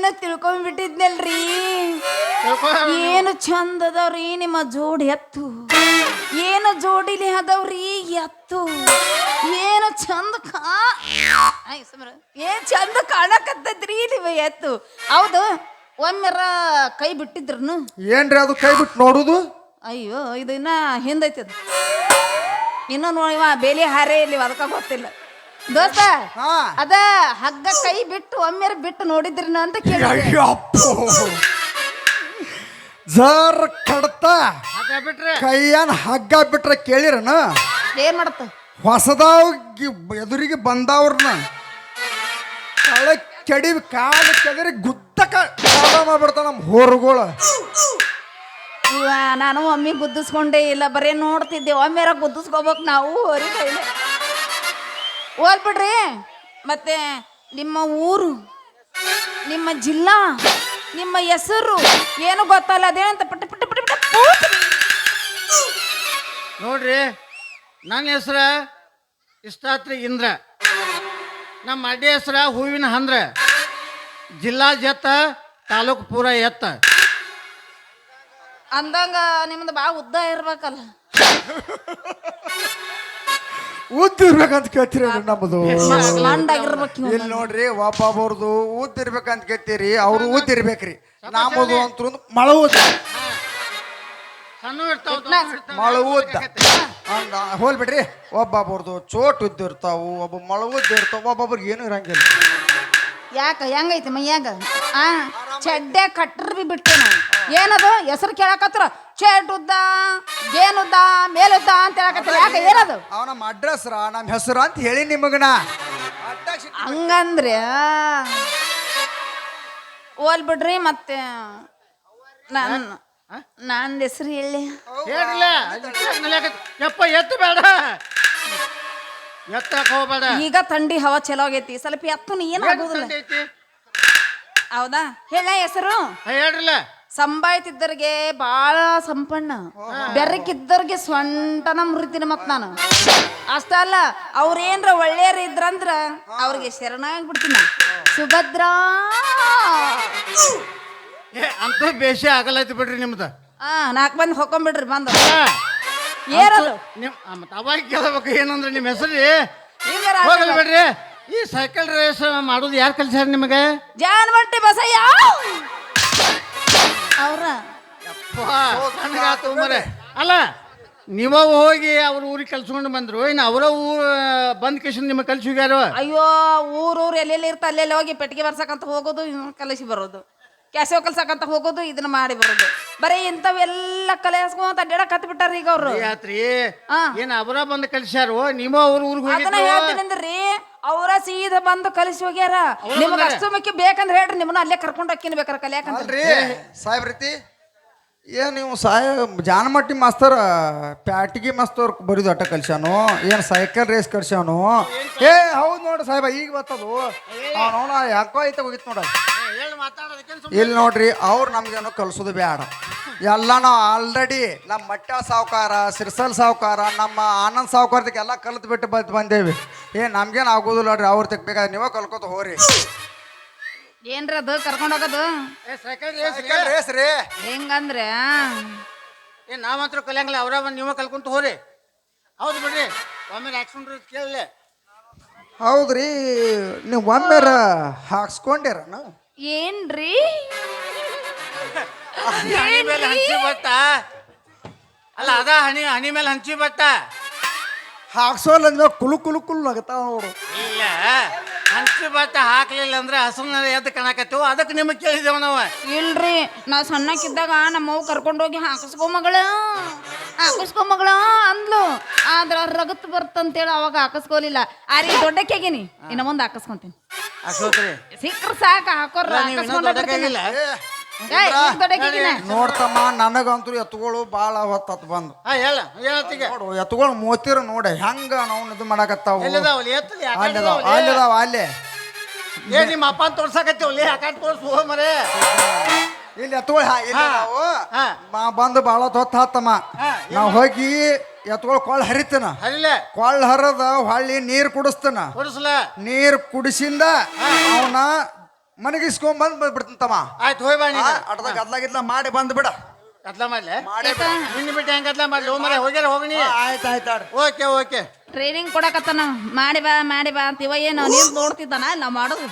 ಏನು ತಿಳ್ಕೊಂಡ್ಬಿಟ್ಟಿದ್ನಲ್ರಿ. ಏನು ಚಂದ ಅದಾವ್ರಿ ನಿಮ್ಮ ಜೋಡಿ ಎತ್ತು. ಏನು ಜೋಡಿಲಿ ಅದಾವ್ರಿ ಎತ್ತು. ಏನು ಚಂದ ಕಾ. ಏನ್ ಚಂದ ಕಾಣಕತ್ತದ್ರಿ ನಿಮ್ಮ ಎತ್ತು. ಹೌದು ಒಮ್ಮೆರ ಕೈ ಬಿಟ್ಟಿದ್ರು ಏನ್ರಿ ಅದು ಕೈ ಬಿಟ್ಟು ನೋಡುದು? ಅಯ್ಯೋ ಇದು ಇನ್ನ ಹಿಂದೈತಿ ಅದು ಇನ್ನೂ ನೋಡಿವ ಬೇಲಿ ಹಾರೇ ಇಲ್ಲಿ ಅದಕ್ಕ ಗೊತ್ತಿಲ್ಲ. ದೋಸ್ತ ಹಾ. ಅದ ಹಗ್ಗ ಕೈ ಬಿಟ್ಟು ಒಮ್ಮೆ ಬಿಟ್ಟು ನೋಡಿದ್ರಿನ ಅಂತ ಕೇಳಿ ಅಯ್ಯಪ್ಪೋ ಜರ್ ಕಡ್ತ. ಬಿಟ್ರೆ? ಕೈಯನ್ ಹಗ್ಗ ಬಿಟ್ರೆ ಕೇಳಿರನ? ಏನ್ ಮಾಡತ್ತ? ಹೊಸದಾಗಿ ಎದುರಿಗೆ ಬಂದವ್ರನ್ನ. ಕಳೆ ಕೆಡಿ ಕಾಲು ಕೆದರಿ ಗುದ್ದಕ ಕಾಲ ಮಾಡ್ಬಿಡ್ತಾವ ನಮ್ಮ ಹೋರುಗಳು. ಇವ ನಾನು ಒಮ್ಮೆ ಗುದ್ದಿಸ್ಕೊಂಡೇ ಇಲ್ಲ ಬರೀ ನೋಡ್ತಿದ್ದೆ. ಒಮ್ಮೆರ ಗುದ್ದಿಸ್ಕೋಬೇಕು ನಾವು ಹೊರಿ ಕೈಲಿ ಹೋಗ್ಬಿಡ್ರಿ ಮತ್ತೆ ನಿಮ್ಮ ಊರು ನಿಮ್ಮ ಜಿಲ್ಲಾ ನಿಮ್ಮ ಹೆಸರು ಏನು ಗೊತ್ತಲ್ಲ ಅದೇನಂತ ಪಟ್ಟ ಪಟ್ಟ ಪಟ್ಟ ಪಟ್ಟ. ನೋಡ್ರಿ ನನ್ನ ಹೆಸ್ರ ಇಷ್ಟಾತ್ರಿ ಇಂದ್ರ. ನಮ್ಮ ಅಡ್ಡಿ ಹೆಸ್ರ ಹೂವಿನ ಹಂದ್ರ. ಜಿಲ್ಲಾ ಜತ್ತ ತಾಲೂಕು ಪೂರ ಎತ್ತ. ಅಂದಂಗ ನಿಮ್ದು ಬಾ ಉದ್ದ ಇರ್ಬೇಕಲ್ಲ. ಉದ್ದಿರ್ಬೇಕಂತ ಕೇಳ್ತೀರಿ ನಮ್ಮದು ಮಂಡಾಗಿರ್ಬೇಕು ಇವ್ನು. ಇಲ್ಲಿ ನೋಡ್ರಿ ಒಬ್ಬೊಬ್ಬರದು ಉದ್ದಿರ್ಬೇಕಂತ ಕೇಳ್ತೀರಿ ಅವ್ರು ಉದ್ದಿರ್ಬೇಕ್ರಿ. ನಮ್ಮದು ಅಂತೂ ಮಳ ಉದ್ದ ಮಳ ಉದ್ದ ಹಂಗ ಹೋಲ್ ಬಿಡ್ರಿ. ಒಬ್ಬೊಬ್ಬರದು ಚೋಟ್ ಉದ್ದಿರ್ತಾವು ಒಬ್ಬ ಮಳ ಉದ್ದ ಇರ್ತಾವ ಒಬ್ಬೊಬ್ರಿಗೆ ಏನು ಇರಂಗಿಲ್ಲ. ಯಾಕ ಹೆಂಗೈತಿ ಮೈಯಾಗ ಆ ಚಡ್ಡೆ ಕಟ್ಟರ್ ಬಿ ಬಿಟ್ಟೇನು ಏನದು? ಹೆಸರು ಕೇಳಕತ್ರ ಚೇಟ್ ಉದ್ದ ಗೇನುದ್ದ ಮೇಲುದ್ದ ಅಂತ ಹೇಳಕತ್ರ ಯಾಕ ಏನದು? ಅವ ನಮ್ಮ ಅಡ್ರೆಸ್ ರಾ ನಮ್ಮ ಹೆಸರು ಅಂತ ಹೇಳಿ ನಿಮಗನ. ಹಂಗಂದ್ರೆ ಓಲ್ ಬಿಡ್ರಿ ಮತ್ತೆ ನಾನು ನನ್ನ ಹೆಸರು ಹೇಳಿ. ಹೇಳಲ್ಲ ಯಪ್ಪ ಎತ್ತು ಬೇಡ. ಎತ್ತಕ್ಕೆ ಹೋಗ್ಬೇಡ. ಈಗ ಥಂಡಿ ಹವಾ ಚಲೋ ಆಗೈತಿ. ಸ್ವಲ್ಪ ಎತ್ತು ಏನ್ ಏನಾಗೋದಿಲ್ಲ? ಹೌದಾ? ಹೇಳ ಹೆಸರು. ಹೇಳ್ರಲ್ಲ. ಸಂಬಾಯ್ತಿದ್ದರಿಗೆ ಬಾಳ ಸಂಪಣ್ಣ. ಬೆರಕಿದ್ದರಿಗೆ ಸ್ವಂಟನ ಮುರಿತೀನಿ ಮತ್ ನಾನು. ಅಷ್ಟ ಅಲ್ಲ ಅವ್ರೇನ್ರ ಒಳ್ಳೆಯವ್ರು ಇದ್ರಂದ್ರ ಅವ್ರಿಗೆ ಶರಣಾಗಿ ಬಿಡ್ತೀನಿ ಸುಭದ್ರಾ! ಏ ಅಂತೂ ಬೇಷ ಆಗಲೈತಿ ಬಿಡ್ರಿ ನಿಮ್ದು. ಆ ನಾಲ್ಕು ಮಂದಿ ಹೊಕ್ಕೊಂಬಿಡ್ರಿ ಬಂದು. ಏನದು ನಿಮ್ ಆ, ಮತ್ತ್ ಅವಾಗ ಕೇಳ್ಬೇಕು ಏನಂದ್ರೆ ನಿಮ್ಮ ಹೆಸರು ಹೋಗಲ್ಲ ಬಿಡ್ರಿ. ಈ ಸೈಕಲ್ ರೇಸ್ ಮಾಡೋದು ಯಾರು ಕಲ್ಸ್ಯಾರ ನಿಮಗೆ? ಜಾನ್ಮಟ್ಟಿ ಬಸಯ್ಯ! ಅವ್ರ. ಮರೆ. ಅಲ್ಲ ನೀವ ಹೋಗಿ ಅವ್ರ ಊರಿಗೆ ಕಲ್ಸ್ಕೊಂಡು ಬಂದ್ರು. ಇನ್ನು ಅವರ ಊರು ಬಂದ್ ಕಿಶನ್ ನಿಮಗೆ ಕಲ್ಸಿ ಹೋಗ್ಯಾರ? ಅಯ್ಯೋ ಊರೂರು ಎಲ್ಲೆಲ್ಲಿ ಇರ್ತ ಅಲ್ಲೆಲ್ಲಿ ಹೋಗಿ ಪೆಟ್ಟಿಗೆ ಬರ್ಸಕ್ಕಂತ ಹೋಗೋದು ಕಲಸಿ ಕಲಿಸಿ ಬರೋದು. ಕ್ಯಾಸೋ ಕಲ್ಸಕಂತ ಹೋಗೋದು ಇದನ್ನ ಮಾಡಿ ಬರೋದು. ಬರೀ ಇಂಥವೆಲ್ಲ ಕಲಿಸ್ಕೊಂತ ಅಡ್ಡಾಡಕ್ ಹತ್ ಬಿಟ್ಟಾರ ಈಗ ಅವ್ರು. ಯಾತ್ರಿ ಹಾ. ಏನ್ ಅವರ ಬಂದು ಕಲ್ಸ್ಯಾರು? ನೀವು ಅವ್ರ ಊರಿಗೆ ಅದನ್ನ ಹೋಗಿದ್ರು ಹೇಳ್ತೀನಿಂದ್ರಿ ಅವರ ಸೀದಾ ಬಂದು ಕಲಿಸಿ ಹೋಗ್ಯಾರ. ನಿಮ್ಗೆ ಅಷ್ಟು ಮುಖ್ಯ ಬೇಕಂದ್ರೆ ಹೇಳ್ರಿ ನಿಮ್ಮನ್ನ ಅಲ್ಲೇ ಕರ್ಕೊಂಡು ಹೋಗ್ತೀನಿ ಬೇಕಾರ ಕಲಿಯಾಕಂತ ಅಲ್ರಿ ಸಾಹೇಬ್ ರೀತಿ ಏನು ನೀವು ಸಾಯ ಜಾನಮಟ್ಟಿ ಮಾಸ್ತರ್ ಪ್ಯಾಟಿಗೆ ಮಾಸ್ತರ್ ಬರೀದು ಆಟ ಕಲ್ಸ್ಯಾನು? ಏನು ಸೈಕಲ್ ರೇಸ್ ಕಲ್ಸ್ಯಾನು? ಏ ಹೌದು ನೋಡ್ರಿ ಸಾಹೇಬ ಈಗ ಬರ್ತದು ನೋಡ ಯಾಕೋ ಐತೆ ಹೋಗಿತ್ತು ನೋಡ ಇಲ್ಲಿ ನೋಡ್ರಿ ಅವ್ರು ನಮ್ಗೇನು ಕಲ್ಸೋದು ಬೇಡ ಎಲ್ಲ ನಾವು ಆಲ್ರೆಡಿ ನಮ್ಮ ಮಟ್ಟ ಸಾವುಕಾರ ಸಿರ್ಸಲ್ ಸಾವುಕಾರ ನಮ್ಮ ಆನಂದ್ ಸಾವುಕಾರದಕ್ಕೆಲ್ಲ ಕಲಿತು ಬಿಟ್ಟು ಬಂದು ಬಂದೇವಿ. ಏ ನಮ್ಗೇನು ಆಗೋದಿಲ್ಲ ನೋಡ್ರಿ ಅವ್ರ ತೆಗ್ಬೇಕಾದ್ರೆ ನೀವೇ ಕಲ್ಕೋತ ಹೋರಿ ಏನ್ರಿ ಅದು ಕರ್ಕೊಂಡು ಹೋಗೋದು? ಏ ರೇಸ್ ರೀ ಹೆಂಗಂದ್ರೆ? ಏ ನಾವಂತ್ರ ಕಲಿಯಂಗಿಲ್ಲ ಅವರ ಬಂದು ನೀವೇ ಕಲ್ಕೊಂತ ಹೋರಿ ಹೌದು ಬಿಡ್ರಿ ಒಮ್ಮೆ ಆಕ್ಸಿಡೆಂಟ್ ಕೇಳಲೆ. ಹೌದ್ರಿ ನೀವು ಹಾಕ್ಸ್ಕೊಂಡಿರ ಹಾಕ್ಸ್ಕೊಂಡಿರನ? ಏನ್ರಿ ಹಣಿ ಮೇಲೆ ಹಂಚಿ ಬಟ್ಟ ಅಲ್ಲ ಅದ ಹಣಿ ಹಣಿ ಮೇಲೆ ಹಂಚಿ ಬಟ್ಟ ಹಾಕ್ಸೋಲ್ಲ ಅಂದ್ರೆ ಕುಲು ಕುಲು ಕುಲು ನಗತಾವ ಇಲ್ಲ ಹಂಚಿ ಬಟ್ಟ ಹಾಕ್ಲಿಲ್ಲ ಅಂದ್ರೆ ಹಸುನ ಎದ್ದು ಕಣಕತ್ತೀವಿ ಅದಕ್ಕೆ ನಿಮಗೆ ಕೇಳಿದೇವ ನಾವು ಇಲ್ರಿ ನಾ ಸಣ್ಣಕ್ಕಿದ್ದಾಗ ನಮ್ಮವ್ ಕರ್ಕೊಂಡೋಗಿ ಹಾಕಿಸ್ಕೊ ಮಗಳ ಹಾಕಿಸ್ಕೊ ಮಗಳ ಅಂದ್ಲು ಆದ್ರ ರಗತ್ ಬರ್ತಂತೇಳಿ ಅವಾಗ ಹಾಕಿಸ್ಕೊಲಿಲ್ಲ ಆರಿ ರೀ ಇನ್ನ ಮುಂದೆ ಹಾಕಿಸ್ಕೊಂತೀನಿ ಅಶೋಕ್ರಿ ಸಿಕ್ಕ್ರ ಸಾಕ ಹಾಕೋರ ನೀವು ಇನ್ನೂ ದೊಡ್ಡಕ್ಕಾಗಿಲ್ಲ ದೊಡ್ಡಕ್ಕಾಗಿನ ನೋಡ್ತಮ್ಮ ನನಗಂತೂ ಎತ್ತುಗಳು ಭಾಳ ಹೊತ್ತತ್ ಬಂದು. ಹಾ ಹೇಳ ಹೇಳತ್ತೀಗ ನೋಡು ಎತ್ತುಗಳು ಮೋತಿರ ನೋಡ ಹೆಂಗ ನಾವು ಇದು ಮಾಡಕತ್ತಾವ? ಎಲ್ಲಿದಾವಲ್ಲಿ? ಎತ್ತಲಿ ಅಲ್ಲಿದಾವ ಅಲ್ಲಿದಾವ ಅಲ್ಲೇ. ಏ ನಿಮ್ಮ ಅಪ್ಪ ತೋರ್ಸಕತ್ತೀವಲ್ಲಿ ಯಾಕಂತ ತೋರ್ಸು ಮರೆ. ಇಲ್ಲಿ ಎತ್ತುಗಳು ಹಾ ಇಲ್ಲಿ ನಾವು ಹಾ. ಬಂದು ಭಾಳ ಹೊತ್ತು ಹತ್ತಮ್ಮ ನಾವು ಹೋಗಿ ಎತ್ತುಗಳು ಕೊಳ್ಳ ಹರಿತನ. ಹರಿಲ. ಕೊಳ್ಳ ಹರದ ಹೊಳ್ಳಿ ನೀರು ಕುಡಿಸ್ತನ. ತೋರಿಸ್ಲ ನೀರು ಕುಡಿಸಿಂದ ಅವನ ಮನಗಿಸ್ಕೊಂಡ್ ಬಂದ್ ಬಿಡ್ತಂತಮ್ಮ ಆಯ್ತು ಹೋಯ್ ಬಾ ನೀನು. ಅಡ್ದ ಗದ್ಲಾಗಿದ್ಲ ಮಾಡಿ ಬಂದ್ ಬಿಡ. ಗದ್ಲ ಮಾಡ್ಲೆ? ಮಾಡಿ? ನಿನ್ನ ಬಿಟ್ಟು ಹೆಂಗ್ ಕತ್ಲ ಮಾಡ್ಲಿ? ಹೋಮರೆ ಹೋಗ್ಯಾರ ಹೋಗನಿ ಆಯ್ತು ಆಯ್ತು ಓಕೆ ಓಕೆ. ಟ್ರೈನಿಂಗ್ ಕೊಡಕತ್ತಾನ. ಮಾಡಿ ಬಾ ಮಾಡಿ ಬಾ ಅಂತ ಇವ ಏನು ನೀನ್ ನೋಡ್ತಿದ್ದಾನ? ನಾ ಮಾಡೋದು.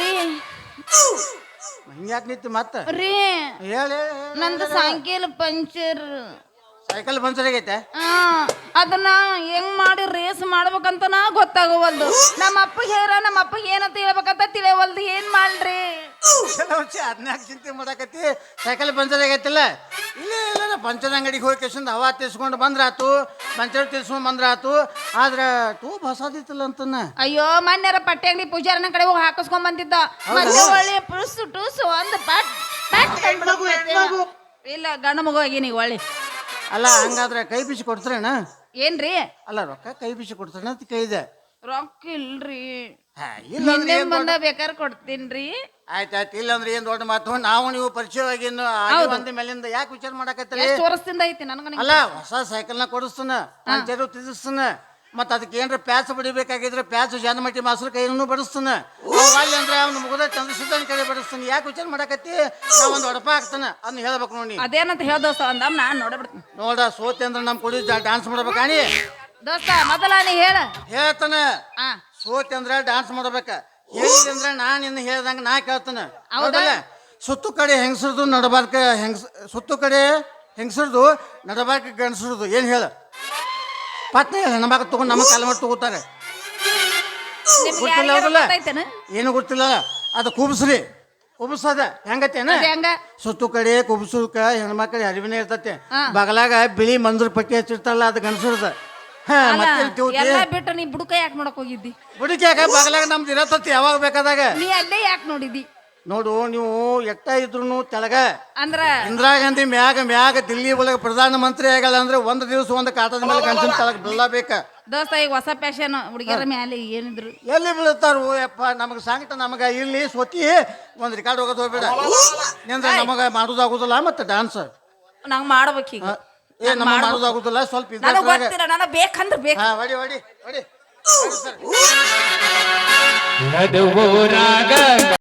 ರೀ. ಹಂಗ್ಯಾಕ್ ನಿಂತಿ ಮತ್ತ? ರೀ ಹೇಳಿ ನಂದು ಸಾಯಂಕಾಲ ಪಂಚರ್ ಸೈಕಲ್ ಪಂಚರ್ ಆಗೈತೆ? ಆ, ಅದನ್ನ ಹೆಂಗ್ ಮಾಡಿ ರೇಸ್ ಮಾಡ್ಬೇಕಂತನ ಗೊತ್ತಾಗವಲ್ದು. ನಮ್ಮ ಅಪ್ಪಗೆ ಹೇಳ ನಮ್ಮ ಅಪ್ಪಗೆ ಏನಂತ ಹೇಳ್ಬೇಕಂತ ತಿಳಿಯವಲ್ದು ಏನ್ ಮಾಡ್ರಿ ಹದಿನಾಲ್ಕು ಚಿಂತೆ ಮಾಡಾಕತ್ತಿ? ಸೈಕಲ್ ಪಂಚರ್ ಆಗೈತಿಲ್ಲ? ಇಲ್ಲ ಇಲ್ಲ ಪಂಚರ್ ಅಂಗಡಿಗೆ ಹೋಗಿ ಕೇಸಿಂದ ಹವಾ ತಿರ್ಸ್ಕೊಂಡು ಬಂದ್ರಾತು ಪಂಚರ್ ತಿರ್ಸ್ಕೊಂಡು ಬಂದ್ರಾತು ಆದ್ರೆ ತೂ ಹೊಸದಿತ್ತಲ್ಲ ಅಂತನ. ಅಯ್ಯೋ ಮನ್ಯಾರ ಪಟ್ಟೆ ಅಂಗಡಿ ಪೂಜಾರನ ಕಡೆ ಹೋಗಿ ಹಾಕಿಸ್ಕೊಂಡ್ ಬಂದಿದ್ದ. ಮತ್ತೆ ಒಳ್ಳೆ ಪುರುಸು ಟೂಸು ಒಂದು ಪಟ್ ಪಟ್. ಇಲ್ಲ ಗಂಡ ಮಗು ಆಗೀನಿ ಒಳ್ಳೆ. ಅಲ್ಲ ಹಂಗಾದ್ರೆ ಕೈ ಬಿಸಿ ಕೊಡ್ತಾರೇನ? ಏನ್ರಿ? ಅಲ್ಲ ರೊಕ್ಕ ಕೈ ಬಿಸಿ ಕೊಡ್ತಾರೇನ ಅಂತ ಕೈದೆ ರೊಕ್ಕ ಇಲ್ರಿ. ಹಾ, ಇಲ್ಲ ಅಂದ್ರೆ ಹಿಂದೆ ಏನ್ ಬಂದ ಬೇಕಾದ್ರೆ ಕೊಡ್ತೀನ್ರಿ. ಆಯ್ತು ಆಯ್ತು ಇಲ್ಲ ಅಂದ್ರೆ ಏನ್ ದೊಡ್ಡ ಮಾತು? ನಾವು ನೀವು ಪರಿಚಯವಾಗಿ ಇನ್ನು ಆಗಿ ಬಂದ ಮೇಲಿಂದ ಯಾಕೆ ವಿಚಾರ ಮಾಡಕತ್ತೀರಿ? ಎಷ್ಟು ವರ್ಷದಿಂದ ಐತಿ ನನಗ ಅಲ್ಲ ಹೊಸ ಸೈಕಲ್ನ ಕೊಡಿಸ್ತಾನ ಪಂಚರು ತಿರ್ಸ್ತಾನ ಮತ್ತ ಅದಕ್ಕೆ ಏನ್ರ ಪ್ಯಾಚ್ ಬಡಿಬೇಕಾಗಿದ್ರೆ ಪ್ಯಾಚ್ ಜಾನಮಟ್ಟಿ ಮಾಸ್ರ ಕೈಯನ್ನು ಬಡಿಸ್ತಾನ. ಅವ್ ಅಲ್ಲಿ ಅಂದ್ರೆ ಅವ್ನು ಮುಗಿದ ಚಂದ್ರಸಿದ್ದನ ಕಡೆ ಬಡಿಸ್ತಾನೆ. ಯಾಕೆ ವಿಚಾರ ಮಾಡಕತ್ತಿ? ನಾ ಒಂದು ಒಡಪ ಹಾಕ್ತಾನ ಅದನ್ನ ಹೇಳ್ಬೇಕು ನೋಡಿ. ಅದೇನಂತ ಹೇಳ ಅಂದ ನಾನ್ ನೋಡ್ಬಿಡ್ತೀನಿ. ನೋಡ ಸೋತೆ ಅಂದ್ರೆ ನಮ್ ಕುಡಿ ಡಾನ್ಸ್ ಮಾಡ್ಬೇಕಾಣಿ ದೋಸ್ತ ಮೊದಲ ನೀ ಹೇಳ. ಹೇಳ್ತಾನ. ಆ. ಸೋತೆ ಅಂದ್ರೆ ಡಾನ್ಸ್ ಮಾಡ್ಬೇಕ. ಹೇಳಿದೆ ಅಂದ್ರೆ ನಾನು ಇನ್ನು ಹೇಳ್ದಂಗ ನಾ ಕೇಳ್ತಾನ. ಹೌದಲ್ಲ ಸುತ್ತು ಕಡೆ ಹೆಂಗಸರ್ದು ನಡಬಾರ್ಕ ಹೆಂಗಸ ಸುತ್ತು ಕಡೆ ಹೆಂಗಸರ್ದು ನಡಬಾರ್ಕ ಗಂಡಸರ್ದು. ಏನ್ ಹೇಳ? ಪತ್ನಿ ಹೆಣ್ಮಕ್ಳು ತಗೊಂಡು ನಮ್ಮ ಕಾಲ ಮಾಡಿ ತಗೋತಾರೆ. ನಿಮ್ಗೆ ಗೊತ್ತಿಲ್ಲ ಯಾರಿಗಾರ ಹೌದಲ್ಲ ಗೊತ್ತೈತೇನ? ಏನು ಗೊತ್ತಿಲ್ಲ. ಅದು ಕುಬ್ಸ್ರಿ. ಕುಬ್ಸದ ಹೆಂಗತ್ತೇನ ಅದ್ ಹೆಂಗ? ಸುತ್ತು ಕಡೆ ಕುಬ್ಸುಕ ಹೆಣ್ಮಕ್ಳ ಅರಿವಿನ ಇರ್ತತೆ. ಹಾ. ಬಗಲಾಗ ಬಿಳಿ ಮಂದ್ರ ಪಟ್ಟಿ ಹಚ್ಚಿರ್ತಾರಲ್ಲ ಅದು ಗಂಡಸರ್ದ. ಹಾ ಅಲ್ಲ, ಮತ್ತೆ ಎಲ್ಲ ಎಲ್ಲಾ ಬಿಟ್ಟು ನೀ ಬುಡಕ ಯಾಕೆ ನೋಡಕ್ ಹೋಗಿದ್ದಿ? ಬುಡಿಕ್ಯಾಕ ಬಗಲಾಗ ನಮ್ದು ಇರತ್ತತಿ ಯಾವಾಗ ಬೇಕಾದಾಗ. ನೀ ಅಲ್ಲೇ ಯಾಕೆ ನೋಡಿದಿ ನೋಡು ನೀವು ಎಟ್ಟ ಇದ್ರು ತೆಳಗ ಅಂದ್ರ ಇಂದಿರಾ ಗಾಂಧಿ ಮ್ಯಾಗ ಮ್ಯಾಗ ದಿಲ್ಲಿ ಒಳಗೆ ಪ್ರಧಾನ ಮಂತ್ರಿ ಆಗಲ್ಲ ಅಂದ್ರೆ ಒಂದು ದಿವಸ ಒಂದು ಕಾಟದ ಮೇಲೆ ಗಂಟನ ತಳಗ ಬೀಳಬೇಕ. ದೋಸ್ತ ಈಗ ಹೊಸ ಪ್ಯಾಶನ್ ಹುಡುಗಿಯರ ಮ್ಯಾಲೆ ಏನಿದ್ರು? ಎಲ್ಲಿ ಬೀಳುತ್ತಾರೋ? ಯಪ್ಪ ನಮಗೆ ಸಂಕಟ ನಮಗ ಇಲ್ಲಿ ಸ್ವತಿ ಒಂದು ರಿಕಾರ್ಡ್ ಹೋಗೋದು ಹೋಗ್ಬೇಡ. ನಮಗೆ ನಮಗ ಮಾಡೋದಾಗುದಿಲ್ಲ ಮತ್ತೆ ಡಾನ್ಸ್ ನಂಗ್ ಮಾಡ್ಬೇಕೀಗ ಏ ಮಾಡೋದಾಗುದಿಲ್ಲ ಸ್ವಲ್ಪ ನನಗ್ ಇದ್ರಾಗ ಗೊತ್ತಿಲ್ಲ ನನಗ್ ಬೇಕಂದ್ರ ಬೇಕು. ಹಾ ಹೊಡಿ ಹೊಡಿ ಹೊಡಿ. ನಡುವೂರಾಗ